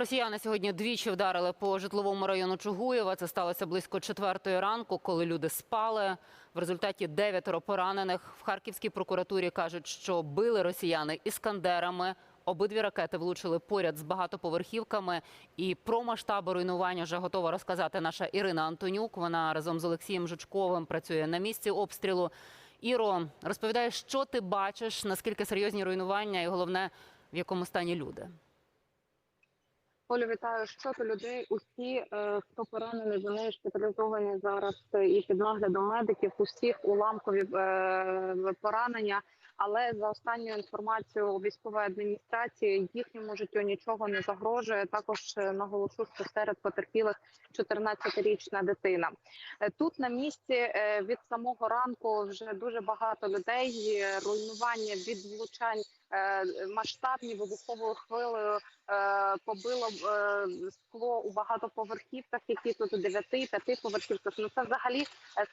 Росіяни сьогодні двічі вдарили по житловому району Чугуєва. Це сталося близько четвертої ранку, коли люди спали. В результаті дев'ятеро поранених. В Харківській прокуратурі кажуть, що били росіяни іскандерами. Обидві ракети влучили поряд з багатоповерхівками. І про масштаби руйнування вже готова розказати наша Ірина Антонюк. Вона разом з Олексієм Жучковим працює на місці обстрілу. Іро, розповідай, що ти бачиш, наскільки серйозні руйнування, і головне, в якому стані люди. Олю, вітаю щодо людей. Усі, е, хто поранений, вони шпиталізовані зараз е, і під наглядом медиків. Усіх уламкові е, поранення. Але за останньою інформацією військової адміністрації їхньому життю нічого не загрожує. Також наголошу, що серед потерпілих 14-річна дитина. Тут на місці від самого ранку вже дуже багато людей. Руйнування від влучань масштабні вибуховою хвилею е, побило е, скло у багатоповерхівках, які тут у дев'яти, п'яти поверхівках. Ну це взагалі е,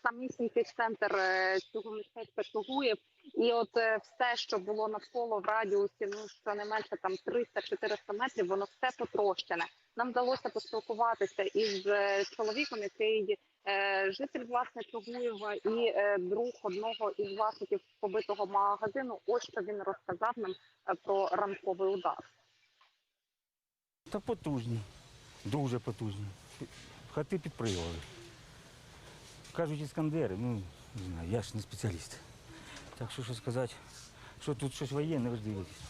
самісінький центр е, цього містечка Чугуєв. І от е, все, що було навколо в радіусі, ну що не менше там 300-400 метрів, воно все потрощене. Нам вдалося поспілкуватися із е, чоловіком, який е, житель власне Чугуєва і е, друг одного із власників побитого магазину. Ось що він розказав нам про ранковий удар. Та потужні, дуже потужні. Хати підпригували. Кажуть, іскандери, ну, не знаю, я ж не спеціаліст. Так що що сказати, що тут щось воєнне, ви ж дивитесь.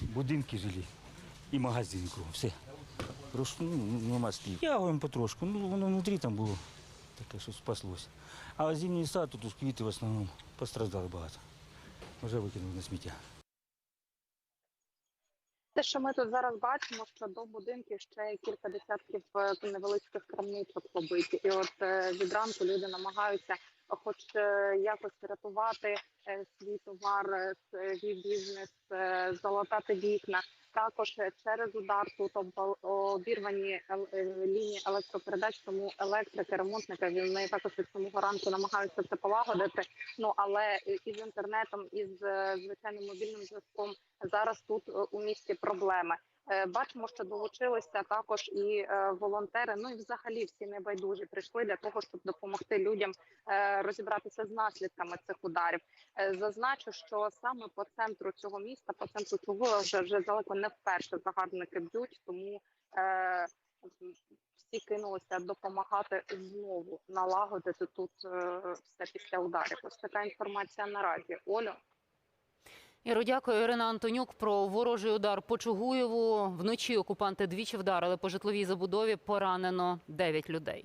Будинки жилі і магазин кругом, все. Прошу, ну, нема слів. Ягуємо потрошку, ну воно внутрі там було таке, що спаслося. А зимній сад тут квіти в основному постраждали багато. Вже викинули на сміття. Те, що ми тут зараз бачимо, що до будинків ще кілька десятків е, невеличких крамничок побиті, і от е, від ранку люди намагаються, хоч е, якось врятувати е, свій товар, свій бізнес, залатати вікна. Також е, через удар тут обірвані ел- е, лінії електропередач, тому електрики, ремонтники вони також від самого ранку намагаються це полагодити. Ну але е, із інтернетом, із е, звичайним мобільним зв'язком зараз тут е, у місті проблеми. Е, Бачимо, що долучилися також і е, волонтери. Ну і взагалі всі небайдужі прийшли для того, щоб допомогти людям е, розібратися з наслідками цих ударів. Зазначу, що саме по центру цього міста, по центру чого вже вже далеко не вперше загарбники б'ють, тому всі кинулися допомагати знову налагодити тут все після ударів. Ось така інформація наразі. Олю. Іро, дякую. Ірина Антонюк про ворожий удар по Чугуєву. Вночі окупанти двічі вдарили по житловій забудові. Поранено 9 людей.